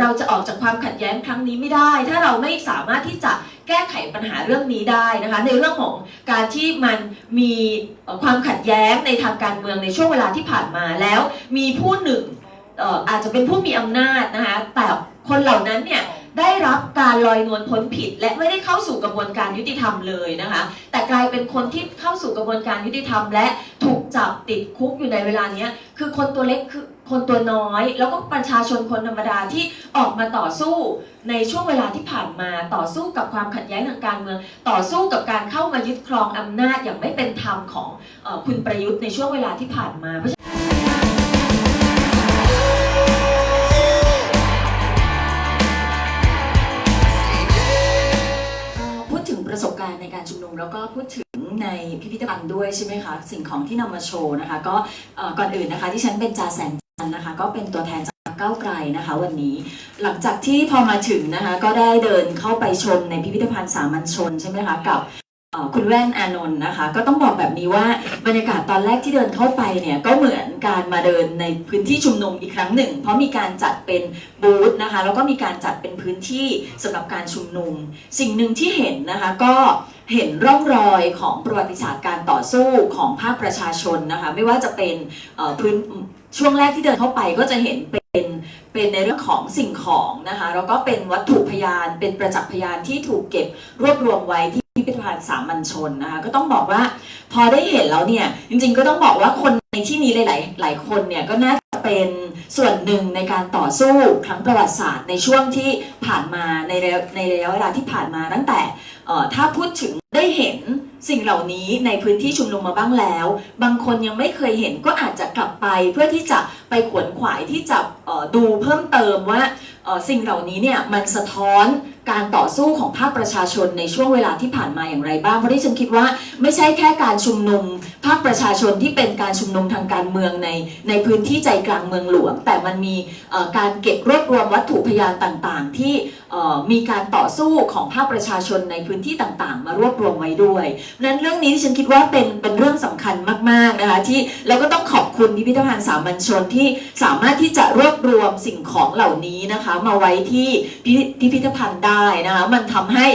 เราจะออกจากความขัดแย้งครั้งนี้ไม่ได้ ถ้าเราไม่สามารถที่จะแก้ไขปัญหาเรื่องนี้ได้นะคะในเรื่องของการที่มันมีความขัดแย้งในทางการเมืองในช่วงเวลาที่ผ่านมาแล้ว มีผู้หนึ่งเอ่ออาจจะเป็นผู้มีอำนาจนะคะแต่คนเหล่านั้นเนี่ย ได้รับการลอยนวลพ้นผิด และไม่ได้เข้าสู่กระบวนการยุติธรรมเลยนะคะ แต่กลายเป็นคนที่เข้าสู่กระบวนการยุติธรรม และถูกจับติดคุกอยู่ในเวลาเนี้ยคือคนตัวเล็กคือคนตัวน้อย แล้วก็ประชาชนคนธรรมดาที่ออกมาต่อสู้ในช่วงเวลาที่ผ่านมาต่อสู้กับความขัดแย้งทางการเมือง ต่อสู้กับการเข้ามายึดครองอำนาจอย่างไม่เป็นธรรมของออคุณประยุทธ์ในช่วงเวลาที่ผ่านมาเพราะฉะนั้น การณ์ในการชุมนุม แล้วก็พูดถึงในพิพิธภัณฑ์ด้วยใช่ไหมคะ สิ่งของที่นำมาโชว์นะคะ ก็ก่อนอื่นนะคะที่ฉันเป็นจ่าแสงจันทร์นะคะ ก็เป็นตัวแทนจากก้าวไกลนะคะวันนี้หลังจากที่พอมาถึงนะคะก็ได้เดินเข้าไปชมในพิพิธภัณฑ์สามัญชนใช่ไหมคะกับคุณแว่นอานนท์นะคะ ก็ต้องบอกแบบนี้ว่าบรรยากาศตอนแรกที่เดินเข้าไปเนี่ยก็เหมือนการมาเดินในพื้นที่ชุมนุมอีกครั้งหนึ่ง เพราะมีการจัดเป็นบูธนะคะแล้วก็มีการจัดเป็นพื้นที่สำหรับการชุมนุม สิ่งหนึ่งที่เห็นนะคะก็ เห็นร่องรอยของประวัติศาสตร์การต่อสู้ของภาคประชาชนนะคะไม่ว่าจะเป็นพื้นช่วงแรกที่เดินเข้าไปก็จะเห็นเป็นเป็นในเรื่องของสิ่งของนะคะแล้วก็เป็นวัตถุพยานเป็นประจักษ์พยานที่ถูกเก็บรวบรวมไว้ที่พิพิธภัณฑ์สามัญชนนะคะก็ต้องบอกว่าพอได้เห็นแล้วเนี่ยจริงๆก็ต้องบอกว่าคนในที่นี้หลายๆหลายคนเนี่ยก็น่า เป็นส่วนหนึ่งในการต่อสู้ครั้งประวัติศาสตร์ในช่วงที่ผ่านมาในในระยะเวลาที่ผ่านมาตั้งแต่ถ้าพูดถึงได้เห็นสิ่งเหล่านี้ในพื้นที่ชุมนุมมาบ้างแล้ว บางคนยังไม่เคยเห็นก็อาจจะกลับไปเพื่อที่จะไปขวนขวายที่จะดูเพิ่มเติมว่าสิ่งเหล่านี้เนี่ยมันสะท้อน การต่อสู้ของภาคประชาชนในช่วงเวลาที่ผ่านมาอย่างไรบ้าง เพราะที่ฉันคิดว่าไม่ใช่แค่การชุมนุม ภาคประชาชนที่เป็นการชุมนุมทางการเมืองในในพื้นที่ใจกลางเมืองหลวง แต่มันมีการเก็บรวบรวมวัตถุพยานต่างๆ ที่มีการต่อสู้ของภาคประชาชนในพื้นที่ต่างๆ มารวบรวมไว้ด้วยเพราะฉะนั้นเรื่องนี้ที่ฉันคิดว่าเป็นเป็นเรื่องสำคัญมากๆนะคะที่เราก็ต้องขอบคุณพิพิธภัณฑ์สามัญชนที่สามารถที่จะรวบรวมสิ่งของเหล่านี้นะคะ มาไว้ที่พิพิพิธภัณฑ์ได้นะคะมันทำให้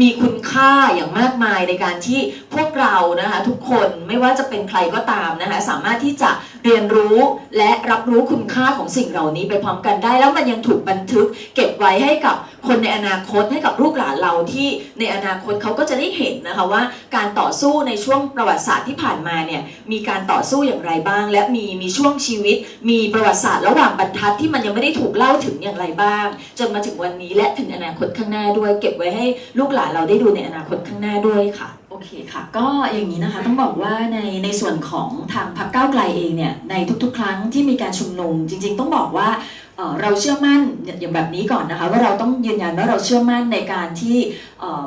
มีคุณค่าอย่างมากมายในการที่พวกเรานะคะทุกคนไม่ว่าจะเป็นใครก็ตามนะคะสามารถที่จะ เรียนรู้และรับรู้คุณค่าของสิ่งเหล่านี้ไปพร้อมกันได้ แล้วมันยังถูกบันทึก เก็บไว้ให้กับคนในอนาคตให้กับลูกหลานเราที่ในอนาคตเขาก็จะได้เห็นนะคะว่า การต่อสู้ในช่วงประวัติศาสตร์ที่ผ่านมาเนี่ยมีการต่อสู้อย่างไรบ้าง และมีมีช่วงชีวิต มีประวัติศาสตร์ระหว่างบรรทัดที่มันยังไม่ได้ถูกเล่าถึงอย่างไรบ้าง จนมาถึงวันนี้และถึงอนาคตข้างหน้าด้วย เก็บไว้ให้ลูกหลานเราได้ดูในอนาคตข้างหน้าด้วยค่ะ เคค่ะ ก็อย่างนี้นะคะต้องบอกว่าในในส่วนของทางพรรคก้าวไกลเองเนี่ยในทุกๆ ครั้งที่มีการชุมนุม จริง ๆ ต้องบอกว่าเราเชื่อมั่นอย่างแบบนี้ก่อนนะคะว่าเราต้องยืนยันว่าเราเชื่อมั่นในการที่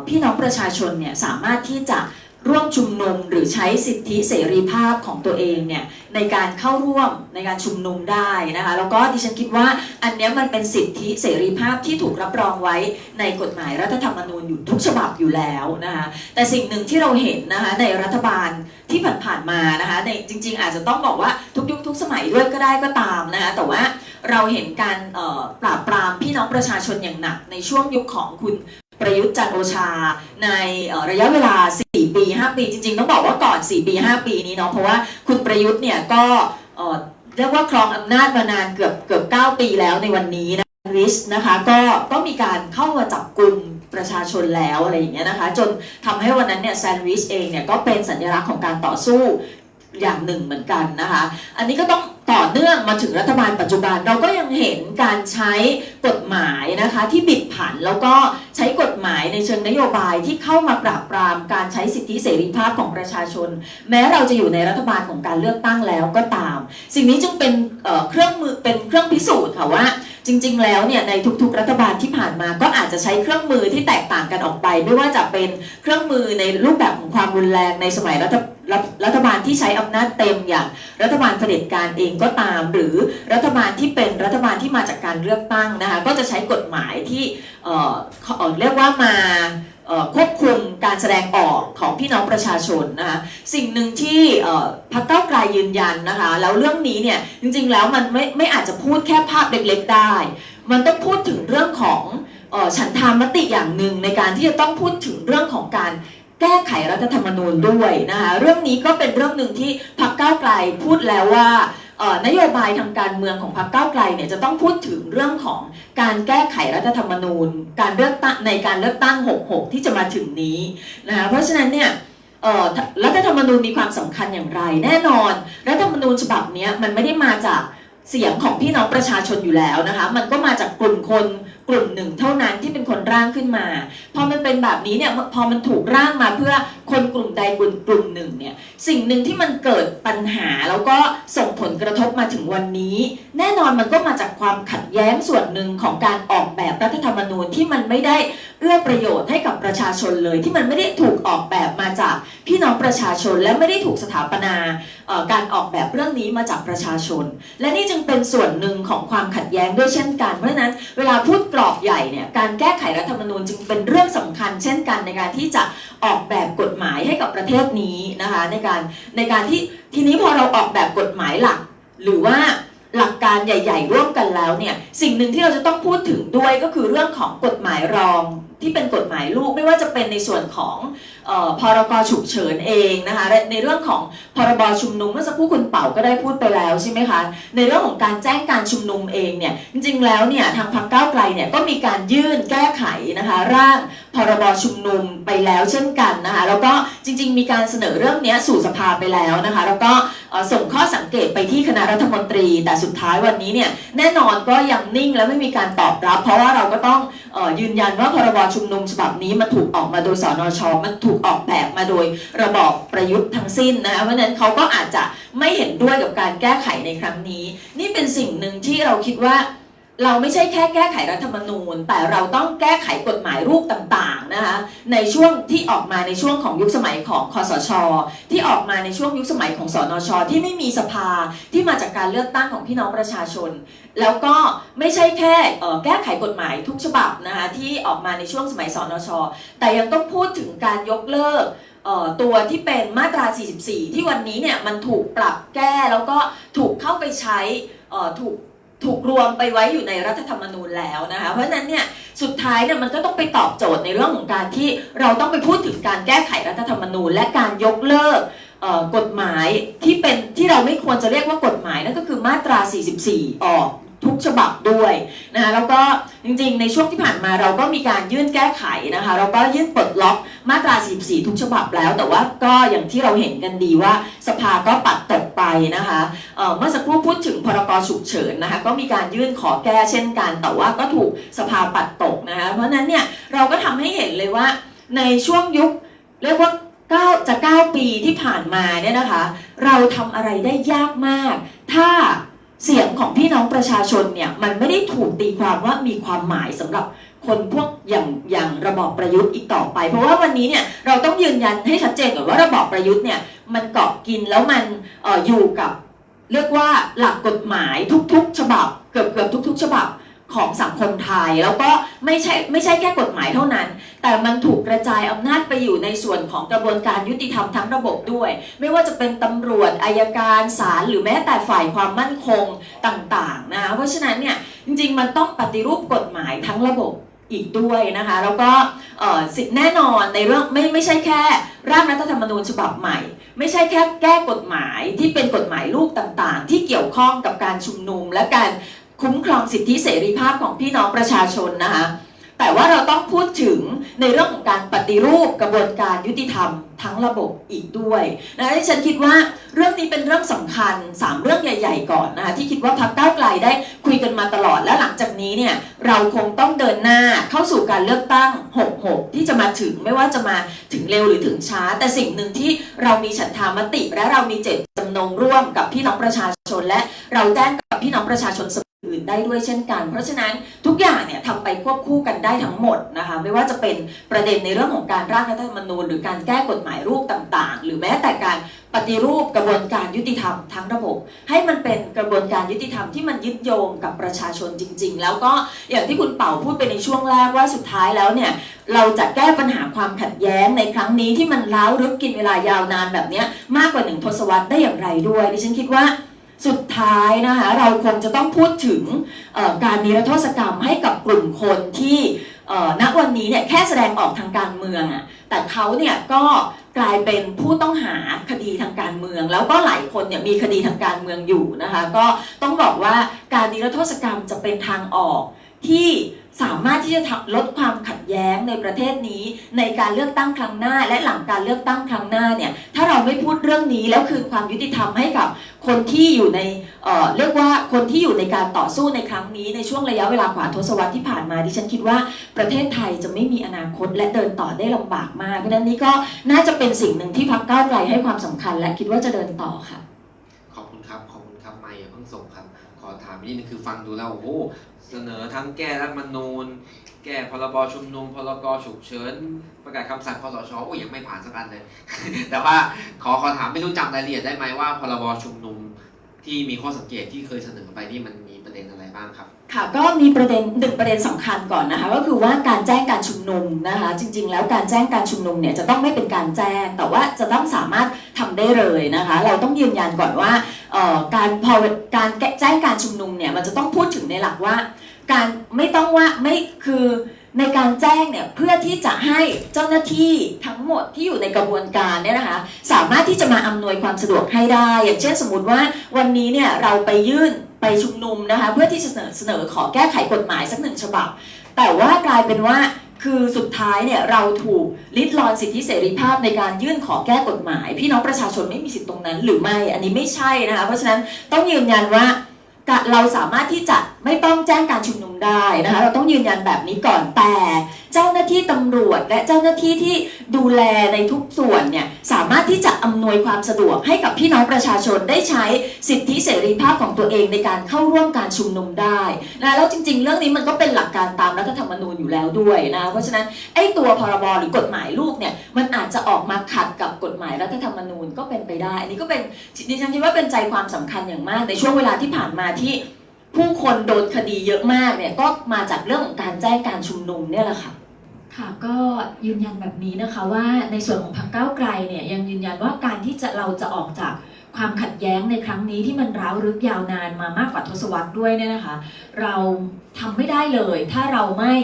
พี่น้องประชาชนเนี่ยสามารถที่จะ ร่วมชุมนุมหรือใช้สิทธิเสรีภาพของตัวเองเนี่ยในการเข้าร่วมในการชุมนุมได้นะคะแล้วก็ดิฉันคิดว่าอันเนี้ยมันเป็นสิทธิเสรีภาพที่ถูกรับรองไว้ในกฎหมายรัฐธรรมนูญอยู่ทุกฉบับอยู่แล้วนะคะแต่สิ่งหนึ่งที่เราเห็นนะคะในรัฐบาลที่ผ่านๆมานะคะในจริง ๆ อาจจะต้องบอกว่าทุกยุคทุกสมัยด้วยก็ได้ก็ตามนะคะแต่ว่าเราเห็นการปราบปรามพี่น้องประชาชนอย่างหนักในช่วงยุคของคุณ ประยุทธ์จันโอชา ในระยะเวลา 4 ปี 5 ปี จริงๆ ต้องบอกว่าก่อน 4 ปี 5 ปีนี้เนาะเพราะว่าคุณประยุทธ์เนี่ยก็เรียกว่าครองอำนาจมานานเกือบเกือบ 9 ปีแล้วในวันนี้นะวิชนะคะก็ก็มีการเข้ามาจับกลุ่มประชาชนแล้วอะไรอย่างเงี้ยนะคะ จนทำให้วันนั้นเนี่ยแซนด์วิชเองเนี่ยก็เป็นสัญลักษณ์ของการต่อสู้อย่างหนึ่งเหมือนกันนะคะ อันนี้ก็ต้องต่อเนื่องมาถึงรัฐบาลปัจจุบันเราก็ยังเห็นการใช้กฎหมายนะคะที่บิดผันแล้วก็ใช้กฎ หมายในเชิงนโยบายที่เข้ามาปราบปรามการใช้สิทธิเสรีภาพของประชาชน แม้เราจะอยู่ในรัฐบาลของการเลือกตั้งแล้วก็ตาม สิ่งนี้จึงเป็นเเครื่องมือเป็นเครื่องพิสูจน์ค่ะว่าจริง ๆ แล้วเนี่ยในทุกๆ รัฐบาลที่ผ่านมาก็อาจจะใช้เครื่องมือที่แตกต่างกันออกไป ไม่ว่าจะเป็นเครื่องมือในรูปแบบของความรุนแรงในสมัยรัฐรัฐรัฐบาลที่ใช้อำนาจเต็มอย่างรัฐบาลเผด็จการเองก็ตาม หรือรัฐบาลที่เป็นรัฐบาลที่มาจากการเลือกตั้งนะคะก็จะใช้กฎหมายที่เเเรียกว่ามาควบคุมการแสดงออกของพี่น้องประชาชนนะคะสิ่งหนึ่งที่พรรคเก้าไกลยืนยันนะคะแล้วเรื่องนี้เนี่ยจริงๆแล้วมันไม่ไม่อาจจะพูดแค่ภาพเล็กๆได้ มันต้องพูดถึงเรื่องของฉันทามติอย่างหนึ่งในการที่จะต้องพูดถึงเรื่องของการแก้ไขรัฐธรรมนูญด้วยนะคะเรื่องนี้ก็เป็นเรื่องหนึ่งที่พรรคก้าไกลพูดแล้วว่า นโยบายทางการเมืองของพรรคก้าวไกลเนี่ยจะต้องพูดถึงเรื่องของการแก้ไขรัฐธรรมนูญ การเลือกตั้งในการเลือกตั้ง 66 ที่จะมาถึงนี้นะคะเพราะฉะนั้นเนี่ยรัฐธรรมนูญมีความสำคัญอย่างไร แน่นอน รัฐธรรมนูญฉบับนี้มันไม่ได้มาจากเสียงของพี่น้องประชาชนอยู่แล้วนะคะมันก็ มาจากกลุ่มคนกลุ่มหนึ่งเท่านั้นที่เป็นคนร่างขึ้นมา พอมันเป็นแบบนี้เนี่ยพอมันถูกร่างมาเพื่อคนกลุ่มใดกลุ่มกลุ่มหนึ่งเนี่ยสิ่งหนึ่งที่มันเกิดปัญหาแล้วก็ส่งผลกระทบมาถึงวันนี้ แน่นอนมันก็มาจากความขัดแย้งส่วนหนึ่งของการออกแบบรัฐธรรมนูญที่มันไม่ได้เอื้อประโยชน์ให้กับประชาชนเลย ที่มันไม่ได้ถูกออกแบบมาจากพี่น้องประชาชนและไม่ได้ถูกสถาปนาการออกแบบเรื่องนี้มาจากประชาชน และนี่จึงเป็นส่วนหนึ่งของความขัดแย้งด้วยเช่นกันราะฉะนั้นเวลาพูดกรอบใหญ่เนี่ยการแก้ไขรัฐธรรมนูญจึงเป็นเรื่องสำคัญ เช่นกันในการที่จะออกแบบกฎหมายให้กับประเทศนี้นะคะในการในการที่ทีนี้พอเราออกแบบกฎหมายหลัก หรือว่าหลักการใหญ่ ๆ ร่วมกันแล้วเนี่ยสิ่งหนึ่งที่เราจะต้องพูดถึงด้วยก็คือเรื่องของกฎหมายรองที่เป็นกฎหมายลูกไม่ว่าจะเป็นในส่วนของออพรกฉุกเฉินเองนะคะในเรื่องของพรบชุมนุมเมื่อสักครู่คุณเป่าก็ได้พูดไปแล้วใช่ไหมคะในเรื่องของการแจ้งการชุมนุมเองเนี่ยจริงๆแล้วเนี่ยทางพรรคก้าวไกลเนี่ยก็มีการยื่นแก้ไขนะคะร่างพรบชุมนุมไปแล้วเช่นกันนะคะแล้วก็จริง ๆ มีการเสนอเรื่องนี้สู่สภาไปแล้วนะคะแล้วก็ส่งข้อสังเกตไปที่คณะรัฐมนตรี แต่สุดท้ายวันนี้เนี่ยแน่นอนก็ยังนิ่งและไม่มีการตอบรับ เพราะว่าเราก็ต้องออยืนยันว่าพรบชุมนุมฉบับนี้มันถูกออกมาโดยสนช มันถูกออกแบบมาโดยระบอบประยุทธ์ทั้งสิ้นนะคะเพราะฉะนั้นเขาก็อาจจะไม่เห็นด้วยกับการแก้ไขในครั้งนี้ นี่เป็นสิ่งหนึ่งที่เราคิดว่า เราไม่ใช่แค่แก้ไขรัฐธรรมนูญ แต่เราต้องแก้ไขกฎหมายรูปต่างๆนะคะในช่วงที่ออกมาในช่วงของยุคสมัยของคอสช ที่ออกมาในช่วงยุคสมัยของสนช ที่ไม่มีสภาที่มาจากการเลือกตั้งของพี่น้องประชาชน แล้วก็ไม่ใช่แค่แก้ไขกฎหมายทุกฉบับนะคะที่ออกมาในช่วงสมัยสนช แต่ยังต้องพูดถึงการยกเลิกตัวที่เป็นมาตรา 44 ที่วันนี้เนี่ยมันถูกปรับแก้แล้วก็ถูกเข้าไปใช้ถูก ถูกรวมไปไว้อยู่ในรัฐธรรมนูญแล้วนะคะ เพราะฉะนั้นเนี่ยสุดท้ายเนี่ยมันก็ต้องไปตอบโจทย์ในเรื่องของการที่เราต้องไปพูดถึงการแก้ไขรัฐธรรมนูญ และการยกเลิกกฎหมายที่เป็นที่เราไม่ควรจะเรียกว่ากฎหมายนั่นก็คือมาตรา 44 ออก ทุกฉบับด้วยนะคะแล้วก็จริงๆ ในช่วงที่ผ่านมาเราก็มีการยื่นแก้ไขนะคะเราก็ยื่นปลดล็อกมาตรา 44 ทุกฉบับแล้ว แต่ว่าก็อย่างที่เราเห็นกันดีว่าสภาก็ปัดตกไปนะคะเเมื่อสักครู่พูดถึงพรกฉุกเฉินนะคะก็มีการยื่นขอแก้เช่นกัน แต่ว่าก็ถูกสภาปัดตกนะคะเพราะนั้นเนี่ยเราก็ทำให้เห็นเลยว่าในช่วงยุคเรียกว่า9จะ 9 ปีที่ผ่านมาเนี่ยนะคะ เราทำอะไรได้ยากมาก ถ้า เสียงของพี่น้องประชาชนเนี่ยมันไม่ได้ถูกตีความว่ามีความหมายสำหรับคนพวกอย่างอย่างระบอบประยุทธ์อีกต่อไป เพราะว่าวันนี้เนี่ยเราต้องยืนยันให้ชัดเจนก่อนว่าระบอบประยุทธ์เนี่ยมันเกาะกินแล้วมันอออยู่กับเรียกว่าหลักกฎหมายทุกๆ ฉบับ เกือบเกือบทุก ๆ ฉบับของสังคมไทย แล้วก็ไม่ใช่ไม่ใช่แค่กฎหมายเท่านั้น แต่มันถูกกระจายอำนาจไปอยู่ในส่วนของกระบวนการยุติธรรมทั้งระบบด้วย ไม่ว่าจะเป็นตำรวจอายการศาลหรือแม้แต่ฝ่ายความมั่นคงต่างๆนะคะเพราะฉะนั้นเนี่ยจริงๆ มันต้องปฏิรูปกฎหมายทั้งระบบอีกด้วยนะคะแล้วก็เอ่อสิแน่นอนในเรื่องไม่ไม่ใช่แค่ร่างรัฐธรรมนูญฉบับใหม่ ไม่ใช่แค่แก้กฎหมายที่เป็นกฎหมายลูกต่างๆ ที่เกี่ยวข้องกับการชุมนุมและการคุ้มครองสิทธิเสรีภาพของพี่น้องประชาชนนะคะ แต่ว่าเราต้องพูดถึงในเรื่องของการปฏิรูปกระบวนการยุติธรรมทั้งระบบอีกด้วยนะที่ฉันคิดว่าเรื่องนี้เป็นเรื่องสำคัญ 3 เรื่องใหญ่ ๆ ก่อนนะคะที่คิดว่าพรรคก้าวไกลได้คุยกันมาตลอดและหลังจากนี้เนี่ยเราคงต้องเดินหน้าเข้าสู่การเลือกตั้ง 66 ที่จะมาถึงไม่ว่าจะมาถึงเร็วหรือถึงช้า แต่สิ่งหนึ่งที่เรามีฉันทามติ และเรามีเจตจำนงร่วมกับพี่น้องประชาชนและเราแจ้งกับพี่น้องประชาชน อื่นได้ด้วยเช่นกัน เพราะฉะนั้นทุกอย่างเนี่ยทำไปควบคู่กันได้ทั้งหมดนะคะไม่ว่าจะเป็นประเด็นในเรื่องของการร่างรัฐธรรมนูญ หรือการแก้กฎหมายรูปต่างๆ หรือแม้แต่การปฏิรูปกระบวนการยุติธรรมทั้งระบบ ให้มันเป็นกระบวนการยุติธรรมที่มันยึดโยงกับประชาชนจริง ๆ แล้วก็อย่างที่คุณเป่าพูดไปในช่วงแรกว่าสุดท้ายแล้วเนี่ยเราจะแก้ปัญหาความขัดแย้งในครั้งนี้ที่มันล้าวลึกกินเวลายาวนานแบบนี้มากกว่าหนึ่งทศวรรษได้อย่างไรด้วยดิฉันคิดว่า สุดท้ายนะคะเราคงจะต้องพูดถึงการนิรโทษกรรมให้กับกลุ่มคนที่ณวันนี้เนี่ยแค่แสดงออกทางการเมืองอะแต่เขาเนี่ยก็กลายเป็นผู้ต้องหาคดีทางการเมือง แล้วก็หลายคนเนี่ยมีคดีทางการเมืองอยู่นะคะก็ต้องบอกว่าการนิรโทษกรรมจะเป็นทางออกที่ สามารถที่จะลดความขัดแย้งในประเทศนี้ ในการเลือกตั้งครั้งหน้า และหลังการเลือกตั้งครั้งหน้าเนี่ยถ้าเราไม่พูดเรื่องนี้แล้วคืนความยุติธรรมให้กับคนที่อยู่ในเอ่อเรียกว่าคนที่อยู่ในการต่อสู้ในครั้งนี้ในช่วงระยะเวลากว่าทศวรรษที่ผ่านมาดิฉันคิดว่าประเทศไทยจะไม่มีอนาคตและเดินต่อได้ลำบากมากเพราะฉะนั้นนี่ก็น่าจะเป็นสิ่งหนึ่งที่พรรคก้าวไกลให้ความสำคัญ และคิดว่าจะเดินต่อค่ะ ขอบคุณครับขอบคุณครับไม่เพิ่งส่งครับ อถามนิดนึงคือฟังดูแล้วโอ้โหเสนอทั้งแก้รัฐธรรมนูญ แก้พรบชุมนุมพรกฉุกเฉิน ประกาศคำสั่งคอสชโอ้ยยังไม่ผ่านสักอันเลย แต่ว่าขอขอถามไม่รู้จำรายละเอียดได้ไหมว่าพรบชุมนุมที่มีข้อสังเกตที่เคยเสนอไปนี่มันมีประเด็นอะไรบ้างครับ ค่ะก็มีประเด็นหนึ่งประเด็นสำคัญก่อนนะคะ ก็คือว่าการแจ้งการชุมนุมนะคะ จริง ๆ แล้วการแจ้งการชุมนุมเนี่ยจะต้องไม่เป็นการแจ้ง แต่ว่าจะต้องสามารถทำได้เลยนะคะ เราต้องยืนยันก่อนว่า การพอการแจ้งการชุมนุมเนี่ยมันจะต้องพูดถึงในหลักว่า การไม่ต้องว่าไม่คือในการแจ้งเนี่ยเพื่อที่จะให้เจ้าหน้าที่ทั้งหมดที่อยู่ในกระบวนการเนี่ยนะคะสามารถที่จะมาอำนวยความสะดวกให้ได้ อย่างเช่นสมมติว่าวันนี้เนี่ยเราไปยื่นไปชุมนุมนะคะเพื่อที่จะเสนอเสนอขอแก้ไขกฎหมายสักหนึ่งฉบับ แต่ว่ากลายเป็นว่าคือสุดท้ายเนี่ยเราถูกลิดรอนสิทธิเสรีภาพในการยื่นขอแก้กฎหมาย พี่น้องประชาชนไม่มีสิทธิ์ตรงนั้น หรือไม่อันนี้ไม่ใช่นะคะเพราะฉะนั้นต้องยืนยันว่าเราสามารถที่จะไม่ต้องแจ้งการชุมนุมได้นะคะเราต้องยืนยันแบบนี้ก่อนแต่ เจ้าหน้าที่ตำรวจ และเจ้าหน้าที่ที่ดูแลในทุกส่วนเนี่ยสามารถที่จะอำนวยความสะดวกให้กับพี่น้องประชาชนได้ใช้สิทธิเสรีภาพของตัวเองในการเข้าร่วมการชุมนุมได้นะแล้วจริง ๆ เรื่องนี้มันก็เป็นหลักการตามรัฐธรรมนูญอยู่แล้วด้วยนะเพราะฉะนั้นไอ้ตัวพรบหรือกฎหมายลูกเนี่ยมันอาจจะออกมาขัดกับกฎหมายรัฐธรรมนูญก็เป็นไปได้ อันนี้ก็เป็นดิฉันคิดว่าเป็นใจความสำคัญอย่างมาก ในช่วงเวลาที่ผ่านมาที่ผู้คนโดนคดีเยอะมากเนี่ยก็มาจากเรื่องของการแจ้งการชุมนุมเนี่ยแหละค่ะ ค่ะก็ยืนยันแบบนี้นะคะว่าในส่วนของพรรคก้าวไกลเนี่ยยังยืนยันว่าการที่จะเราจะออกจาก ความขัดแย้งในครั้งนี้ที่มันร้าวรึกยาวนานมามากกว่าทศวรรษด้วยเนี่ยนะคะ เราทำไม่ได้เลย ถ้าเราไม่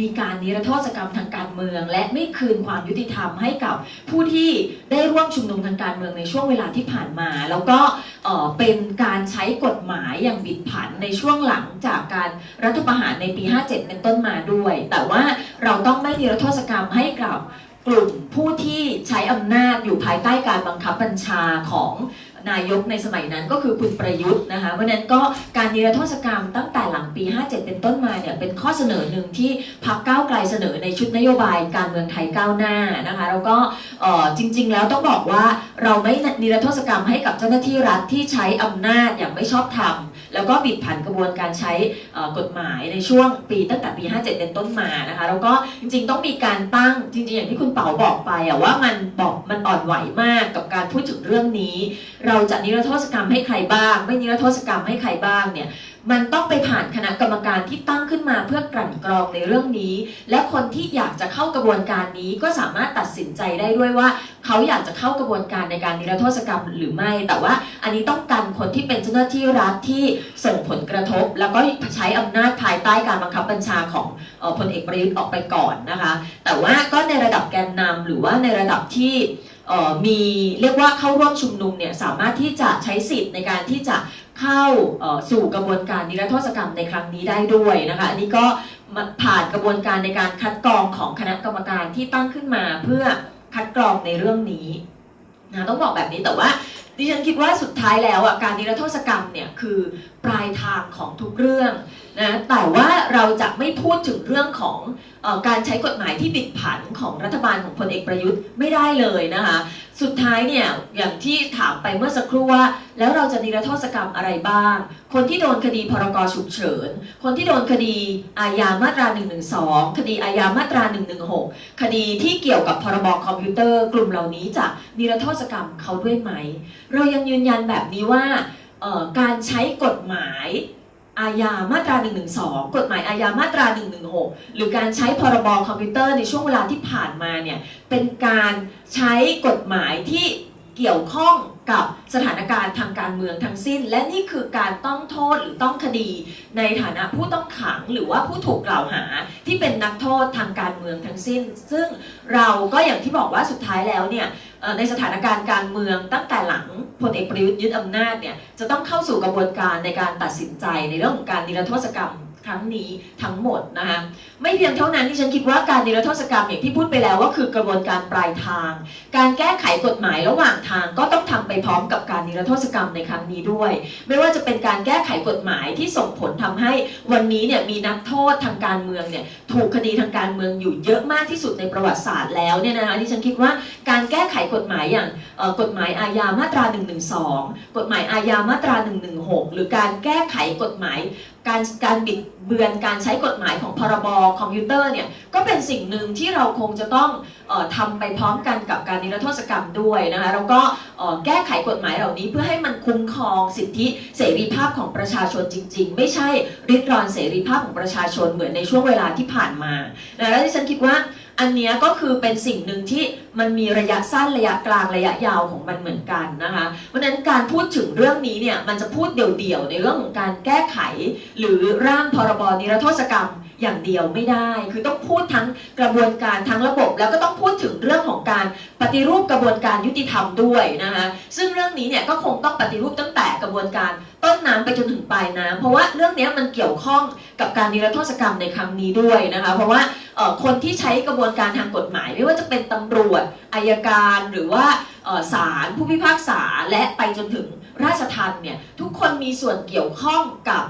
มีการนิรโทษกรรมทางการเมือง และไม่คืนความยุติธรรมให้กับผู้ที่ได้ร่วมชุมนุมทางการเมืองในช่วงเวลาที่ผ่านมา แล้วก็เออเป็นการใช้กฎหมายอย่างบิดผันในช่วงหลังจากการรัฐประหารในปี 57 เป็นต้นมาด้วย แต่ว่าเราต้องไม่นิรโทษกรรมให้กับกลุ่มผู้ที่ใช้อำนาจอยู่ภายใต้การบังคับบัญชาของ นายกในสมัยนั้นก็คือคุณประยุทธ์นะคะเพราะนั้นก็การนิรโทษกรรมตั้งแต่หลังปี 57 เป็นต้นมาเนี่ยเป็นข้อเสนอหนึ่งที่พรรคก้าวไกลเสนอในชุดนโยบายการเมืองไทยก้าวหน้านะคะแล้วก็จริง ๆ แล้วต้องบอกว่าเราไม่นิรโทษกรรมให้กับเจ้าหน้าที่รัฐที่ใช้อำนาจอย่างไม่ชอบธรรม แล้วก็บิดผันกระบวนการใช้กฎหมายในช่วงปีตั้งแต่ปี 57 เป็นต้นมานะคะแล้วก็จริงๆต้องมีการตั้งจริงๆ อย่างที่คุณเป๋าบอกไปอะว่ามันบอกมันอ่อนไหวมากกับการพูดถึงเรื่องนี้ เราจะนิรโทษกรรมให้ใครบ้าง ไม่นิรโทษกรรมให้ใครบ้างเนี่ย มันต้องไปผ่านคณะกรรมการที่ตั้งขึ้นมาเพื่อกลั่นกรองในเรื่องนี้ และคนที่อยากจะเข้ากระบวนการนี้ก็สามารถตัดสินใจได้ด้วยว่า เขาอยากจะเข้ากระบวนการในการนิรโทษกรรมหรือไม่ แต่ว่าอันนี้ต้องกันคนที่เป็นเจ้าหน้าที่รัฐที่ส่งผลกระทบ แล้วก็ใช้อำนาจภายใต้การบังคับบัญชาของพลเอกประยุทธ์ออกไปก่อนนะคะ แต่ว่าก็ในระดับแกนนำหรือว่าในระดับที่มีเรียกว่าเข้าร่วมชุมนุมเนี่ยสามารถที่จะใช้สิทธิ์ในการที่จะ เข้าสู่กระบวนการนิรโทษกรรมในครั้งนี้ได้ด้วยนะคะอันนี้ก็ผ่านกระบวนการในการคัดกรองของคณะกรรมการที่ตั้งขึ้นมาเพื่อคัดกรองในเรื่องนี้นะต้องบอกแบบนี้แต่ว่าดิฉันคิดว่าสุดท้ายแล้วอะการนิรโทษกรรมเนี่ยคือปลายทางของทุกเรื่อง นะแต่ว่าเราจะไม่พูดถึงเรื่องของออการใช้กฎหมายที่บิดผันของรัฐบาลของพลเอกประยุทธ์ไม่ได้เลยนะคะสุดท้ายเนี่ยอย่างที่ถามไปเมื่อสักครู่ว่า แล้วเราจะนิรโทษกรรมอะไรบ้าง คนที่โดนคดีพรกฉุกเฉิน คนที่โดนคดีอาญามาตรา 112 คดีอาญามาตรา 116 คดีที่เกี่ยวกับพรบคอมพิวเตอร์กลุ่มเหล่านี้จะนิรโทษกรรมเขาด้วยไหม เรายังยืนยันแบบนี้ว่าการใช้กฎหมาย อาญามาตรา 112 กฎหมายอาญามาตรา 116 หรือการใช้พรบคอมพิวเตอร์ในช่วงเวลาที่ผ่านมาเนี่ยเป็นการใช้กฎหมายที่เกี่ยวข้องกับสถานการณ์ทางการเมืองทั้งสิ้น และนี่คือการต้องโทษหรือต้องคดี ในฐานะผู้ต้องขังหรือว่าผู้ถูกกล่าวหาที่เป็นนักโทษทางการเมืองทั้งสิ้น ซึ่งเราก็อย่างที่บอกว่าสุดท้ายแล้วเนี่ย ในสถานการณ์การเมืองตั้งแต่หลังพลเอกประยุทธ์ยึดอำนาจเนี่ยจะต้องเข้าสู่กระบวนการในการตัดสินใจในเรื่องของการนิรโทษกรรม ครั้งนี้ทั้งหมดนะคะไม่เพียงเท่านั้นที่ฉันคิดว่าการนิรโทษกรรมอย่างที่พูดไปแล้วว่าคือกระบวนการปลายทาง การแก้ไขกฎหมายระหว่างทางก็ต้องทำไปพร้อมกับการนิรโทษกรรมในครั้งนี้ด้วย ไม่ว่าจะเป็นการแก้ไขกฎหมายที่ส่งผลทำให้วันนี้เนี่ยมีนักโทษทางการเมืองเนี่ยถูกคดีทางการเมืองอยู่เยอะมากที่สุดในประวัติศาสตร์แล้วเนี่ยนะคะที่ฉันคิดว่าการแก้ไขกฎหมายอย่างกฎหมายอาญามาตรา 112 กฎหมายอาญามาตรา 116 หรือการแก้ไขกฎหมาย การการบิดเบือนการใช้กฎหมายของพรบคอมพิวเตอร์เนี่ยก็เป็นสิ่งหนึ่งที่เราคงจะต้องออทำไปพร้อมกันกับการนิรโทษกรรมด้วยนะคะแล้วก็แก้ไขกฎหมายเหล่านี้เพื่อให้มันคุ้มครองสิทธิเสรีภาพของประชาชนจริง ๆ ไม่ใช่ริดรอนเสรีภาพของประชาชนเหมือนในช่วงเวลาที่ผ่านมานะแล้วที่ฉันคิดว่า อันนี้ก็คือเป็นสิ่งหนึ่งที่มันมีระยะสั้นระยะกลางระยะยาวของมันเหมือนกันนะคะ เพราะฉะนั้นการพูดถึงเรื่องนี้เนี่ยมันจะพูดเดี่ยวๆในเรื่องของการแก้ไข หรือร่างพรบนิรโทษกรรมอย่างเดียวไม่ได้ คือต้องพูดทั้งกระบวนการทั้งระบบ แล้วก็ต้องพูดถึงเรื่องของการปฏิรูปกระบวนการยุติธรรมด้วยนะคะซึ่งเรื่องนี้เนี่ยก็คงต้องปฏิรูปตั้งแต่กระบวนการ ต้นน้ำไปจนถึงปลายน้ำเพราะว่าเรื่องนี้มันเกี่ยวข้องกับการนิรโทษกรรมในครั้งนี้ด้วยนะคะ เพราะว่าคนที่ใช้กระบวนการทางกฎหมาย ไม่ว่าจะเป็นตำรวจอายการหรือว่าศาลผู้พิพากษาและไปจนถึงราชทัณฑ์เนี่ยทุกคนมีส่วนเกี่ยวข้องกับ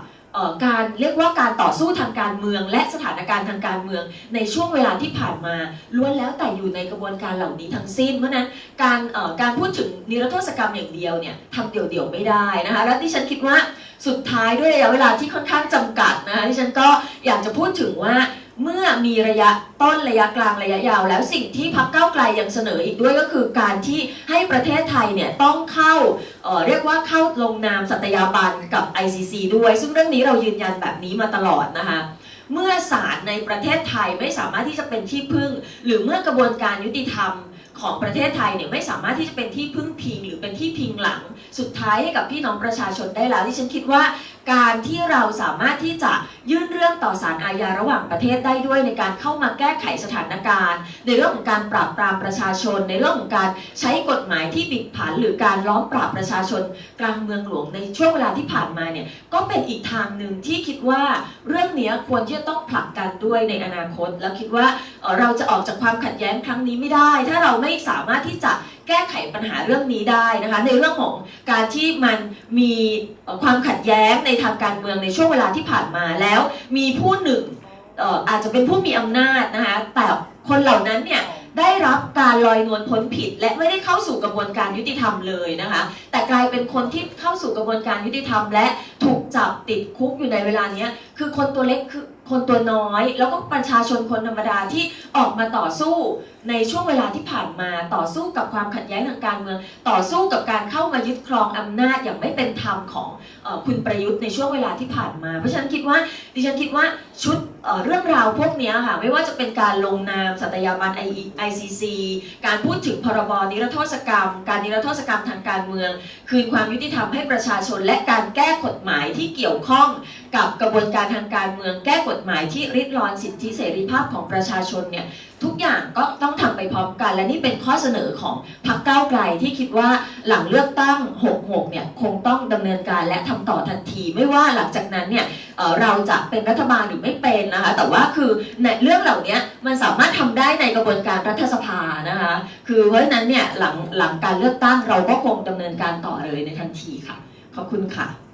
การเรียกว่าการต่อสู้ทางการเมือง และสถานการณ์ทางการเมือง ในช่วงเวลาที่ผ่านมาล้วนแล้วแต่อยู่ในกระบวนการเหล่านี้ทั้งสิ้น เพราะนั้นการการพูดถึงนิรโทษกรรมอย่างเดียวเนี่ยทำเดี่ยวๆไม่ได้นะคะและที่ฉันคิดว่าสุดท้ายด้วยระยะเวลาที่ค่อนข้างจำกัดนะคะที่ฉันก็อยากจะพูดถึงว่า เมื่อมีระยะต้นระยะกลางระยะยาว แล้วสิ่งที่พักเก้าไกลยังเสนออีกด้วยก็คือการที่ให้ประเทศไทยเนี่ยต้องเข้าเเรียกว่าเข้าลงนามสัตยาบันกับ ICC ด้วย ซึ่งเรื่องนี้เรายืนยันแบบนี้มาตลอดนะคะเมื่อศาลในประเทศไทยไม่สามารถที่จะเป็นที่พึ่ง หรือเมื่อกระบวนการยุติธรรมของประเทศไทยเนี่ยไม่สามารถที่จะเป็นที่พึ่งพิง หรือเป็นที่พิงหลัง สุดท้ายให้กับพี่น้องประชาชนได้แล้วที่ฉันคิดว่า การที่เราสามารถที่จะยื่นเรื่องต่อศาลอาญาระหว่างประเทศได้ด้วยในการเข้ามาแก้ไขสถานการณ์ ในเรื่องของการปราบปรามประชาชน ในเรื่องของการใช้กฎหมายที่บิดผันหรือการล้อมปราบประชาชน กลางเมืองหลวงในช่วงเวลาที่ผ่านมาเนี่ยก็เป็นอีกทางหนึ่งที่คิดว่าเรื่องนี้ควรที่จะต้องผลักดันด้วยในอนาคต แล้วคิดว่าเราจะออกจากความขัดแย้งครั้งนี้ไม่ได้ ถ้าเราไม่สามารถที่จะ แก้ไขปัญหาเรื่องนี้ได้นะคะในเรื่องของการที่มันมีความขัดแย้งในทางการเมืองในช่วงเวลาที่ผ่านมาแล้วมีผู้หนึ่งเอ่ออาจจะเป็นผู้มีอำนาจนะคะแต่คนเหล่านั้นเนี่ยได้รับการลอยนวลพ้นผิด และไม่ได้เข้าสู่กระบวนการยุติธรรมเลยนะคะ แต่กลายเป็นคนที่เข้าสู่กระบวนการยุติธรรม และถูกจับติดคุกอยู่ในเวลาเนี้ยคือคนตัวเล็กคือ คนตัวน้อย แล้วก็ประชาชนคนธรรมดาที่ออกมาต่อสู้ในช่วงเวลาที่ผ่านมาต่อสู้กับความขัดแย้งทางการเมือง ต่อสู้กับการเข้ามายึดครองอำนาจอย่างไม่เป็นธรรมของอคุณประยุทธ์ในช่วงเวลาที่ผ่านมา เพราะฉะนั้นคิดว่าดิฉันคิดว่าชุดเรื่องราวพวกนี้ค่ะไม่ว่าจะเป็นการลงนามสัตยาบัน ICC การพูดถึงพรบนิรโทษกรรม การนิรโทษกรรมทางการเมือง คืนความยุติธรรมให้ประชาชนและการแก้กฎหมายที่เกี่ยวข้อง กับกระบวนการทางการเมืองแก้กฎหมายที่ริดรอนสิทธิเสรีภาพของประชาชนเนี่ยทุกอย่างก็ต้องทำไปพร้อมกัน และนี่เป็นข้อเสนอของพรรคก้าวไกลที่คิดว่าหลังเลือกตั้ง 66 เนี่ยคงต้องดำเนินการและทำต่อทันที ไม่ว่าหลังจากนั้นเนี่ยเเราจะเป็นรัฐบาลหรือไม่เป็นนะคะแต่ว่าคือในเรื่องเหล่านี้มันสามารถทำได้ในกระบวนการรัฐสภานะคะคือเพราะฉะนั้นเนี่ยหลังหลังการเลือกตั้งเราก็คงดำเนินการต่อเลยในทันทีค่ะขอบคุณค่ะ